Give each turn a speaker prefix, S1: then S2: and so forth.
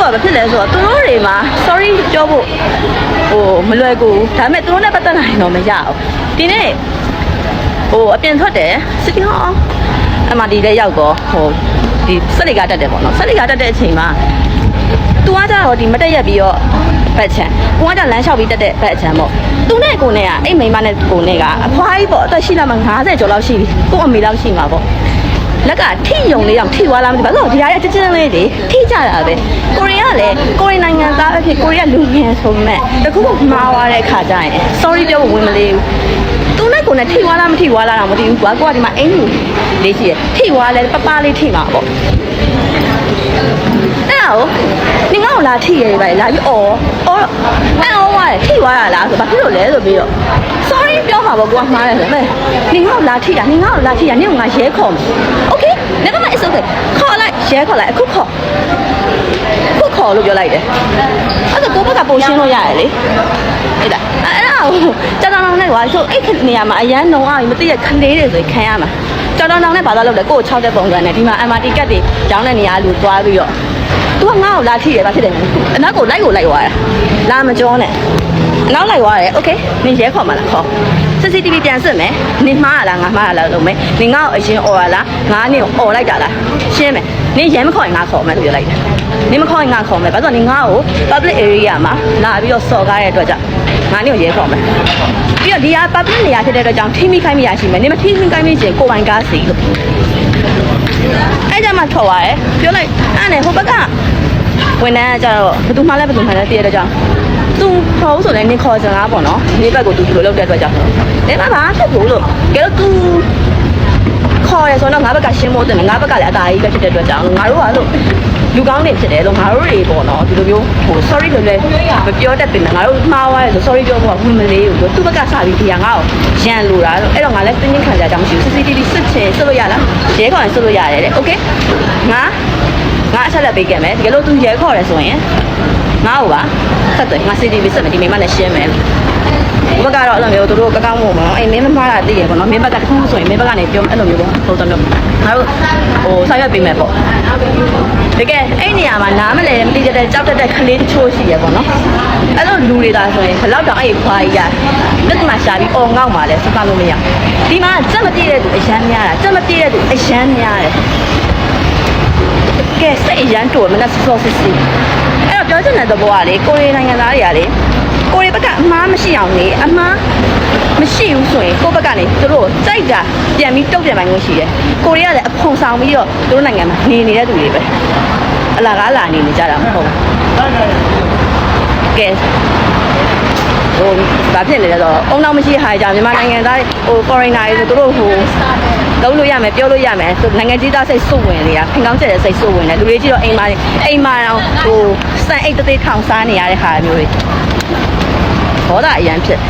S1: ဘာဖြစ်လဲဆိုတော့သူတို့တွေမှာ sorry ပြောဖို့ဟိုမလွယ်ကူဒါပေမဲ့သူတို့နဲ့ပတ်သက်လာရင်တော့မရဘူးဒီနေ့ဟိုအပြင်ထွက်တယ်စစ်တီဟောအမဒီလည်းရောက်တော့ဟိုဒီစက်လီကတက်တယ်ပေါ့နော်စက်လီကတက်တဲ့အချိန်မှာသူကကြတော့ဒီမတက်ရက်ပြီးတော့ဘက်ချန်ကိုကကြလမ်းလျှောက်ပြီးတက်တဲ့ဘက်ချန်ပေါ့သူနဲ့ကိုနဲ့ကအဲ့မိန်းမနဲ့ကိုနဲ့ကအဖွားကြီးပေါ့အသက်ရှိလာမှ90ကျော်လောက်ရှိပြီကိုအမေလောက်ရှိမှာပေါ့ လက်ကထိယုံလေးအောင်ထိသွားလားမသိဘူးဘာလို့ဒီဟာရချစ်ချင်းလေးတွေထိကြတာပဲကိုရီးယားလည်းကိုရီးနိုင်ငံသားအဖြစ်ကိုရီးယားလူငယ်ဆိုပေမဲ့တခုခုမှားသွားတဲ့ခါကျရင် sorry ပြောဖို့ဝင်မလေးဘူးသူနဲ့ကိုနဲ့ထိသွားလားမထိသွားလားတော့မသိဘူးကွာကိုကဒီမှာအင်ကြီးလေးရှိရထိသွားလဲပပလေးထိမှာပေါ့အဲ့ဒါကိုနင်ငါ့ကိုလာထိရဲပဲလာပြီးအော်အော်အဲ့အော်ဝါထိသွားတာလားဆိုဘာဖြစ်လို့လဲဆိုပြီးတော့ sorry ပြော မှာပေါ့ကိုကမှားတယ်ဆိုမဲ့နင်ငါ့ကိုလာထိတာနင်ငါ့ကိုလာထိတာနင်ကငါရဲခေါ်မယ် okay never mind it's okay ခေါ်လိုက်ရဲခေါ်လိုက်အခုခေါ်အခုခေါ်လို့ပြောလိုက်တယ်အဲ့ဒါကိုဘက်ကပုံရှင်းလို့ရတယ်လေအဲ့ဒါအဲ့ဒါကိုကြောင်တောင်တောင်နဲ့ကွာဆိုအဲ့နေရာမှာအရန်နှုံအောင်မသိရခလေးတွေဆိုခံရမှာကြောင်တောင်တောင်နဲ့ဘာသာလုပ်လဲကိုကို6တဲ့ပုံစံနဲ့ဒီမှာ MRT ကတ်တွေကျောင်းတဲ့နေရာလူသွားပြီးတော့ तू ကငါ့ကိုလာထိတယ်ဘာဖြစ်တယ်လဲအနောက်ကိုလိုက်ကိုလိုက်သွားတာလာမကြောနဲ့အ နောက်လိုက်သွားတယ်โอเคနင်ရဲခေါ်မှာလားခေါ် CCTV ပြန်စစ်မယ်နင်မှားလားငါမှားလားလုပ်မယ်နင်ငါ့ကိုအရင်អော်ရလားငါနင်ကိုអော်လိုက်တာလားရှင်းမယ်နင်ရဲမခေါ်ရင်ငါခေါ်မယ်လို့ပြောလိုက်တယ်နင်မခေါ်ရင်ငါခေါ်မယ်ဘာလို့လဲနင်ငါ့ကို public area မှာလာပြီးတော့စော်ကားတဲ့အတွက်ကြောင့်ငါနင်ကိုရဲခေါ်မယ်ပြီးတော့ဒီဟာ public နေရာဖြစ်တဲ့အတွက်ကြောင့်ထိမိခိုင်းမိရရှိမယ်နင်မထိမိခိုင်းမိချင်ကိုယ်ပိုင်ကားစီလို့ အဲ့ကြမှာထွက်သွားတယ်ပြောလိုက်အဲ့နဲ့ဟိုဘက်ကဝန်ထမ်းကကြတော့ဘယ်သူမှလည်းဘယ်သူမှလည်းတည့်ရတဲ့ကြောင့် သူခေါ်ဦးဆိုလည်းနေခေါ်စင်လားပေါ့နော်ဒီဘက်ကိုသူဒီလိုလုပ်တဲ့အတွက်ကြောင့်နေမှာပါဖြစ်ဘူးလို့ကဲတော့သူခေါ်ရဆိုတော့ငါဘက်ကရှင်းဖို့တင်တယ်ငါဘက်ကလည်းအသာကြီးပဲဖြစ်တဲ့အတွက်ကြောင့်ငါတို့ကလို့လူကောင်းနေဖြစ်တယ်လို့ငါတို့တွေပေါ့နော်ဒီလိုမျိုးဟို sorry လို့လည်းမပြောတတ်တင်တယ်ငါတို့မှားသွားတယ်ဆို sorry ပြောဖို့ကဝင်မလေးဘူးသူ့ဘက်ကစပြီးဒီဟာငါ့ကိုရန်လိုတာလို့အဲ့တော့ငါလည်းတင်းတင်းခံကြကြမရှိဘူး CCTV စစ်ချင်စစ်လို့ရလားရဲခေါ်ရင်စစ်လို့ရတယ်တဲ့ okay ငါငါအချက်လက်ပေးခဲ့မယ်တကယ်လို့သူရဲခေါ်တယ်ဆိုရင် ငါ့ကိုပါဆက်တယ်ငါ CCTV စစ်မယ်ဒီမိမနဲ့ရှင်းမယ်ဘက်ကတော့အဲ့လိုမျိုးတို့ကကောင်းမို့ပေါ့နော်အဲ့မင်းမမှားတာသိရပေါ့နော်မင်းဘက်ကတခုဆိုရင်မင်းဘက်ကနေပြောအဲ့လိုမျိုးပေါ့ပုံစံမျိုးငါတို့ဟိုဆောင်ရွက်ပေးမယ်ပေါ့တကယ်အဲ့နေရာမှာနားမလဲမသိကြတဲ့ကြောက်တတ်တဲ့ကလေးတချို့ရှိရပေါ့နော်အဲ့လိုလူတွေသာဆိုရင်ဘယ်တော့တောင်အဲ့ခွာကြီးရလက်မှာရှာပြီးအော်ငေါ့မှာလဲစသလို့မရဒီမှာစက်မပြည့်တဲ့သူအရန်များတာစက်မပြည့်တဲ့သူအရန်များတယ်ကဲစိတ်အရန်တိုမနဲ့စောစစ်စီ အဲ့တော့ပြောချင်တဲ့သဘောကလေကိုရီးနိုင်ငံသားတွေကလေကိုရီးဘက်ကအမားမရှိအောင်လေအမားမရှိဘူးဆိုရင်ကိုယ့်ဘက်ကနေသူတို့စိုက်တာပြန်ပြီးတုတ်ပြန်ပိုင်းလို့ရှိတယ်ကိုရီးကလည်းအဖုံဆောင်ပြီးတော့သူတို့နိုင်ငံမှာနေနေတဲ့သူတွေပဲအလားကားလာနေနေကြတာမဟုတ်ဘူးကဲဟိုဘာဖြစ်နေလဲဆိုတော့အုံနောက်မရှိဟာကြမြန်မာနိုင်ငံသားတွေဟို foreigner တွေဆိုသူတို့ဟိုလုံးလို့ရမယ်ပြောလို့ရမယ်ဆိုနိုင်ငံကြီးသားစိတ်စုဝင်နေတာဖင်ကောင်းချက်တဲ့စိတ်စုဝင်တယ်လူတွေကြည့်တော့အိမ်မှာအိမ်မှာတော့ဟို စံအိတ်သေးသေးထောင်စားနေရတဲ့ဟာမျိုးတွေဘောတာအရန်ဖြစ်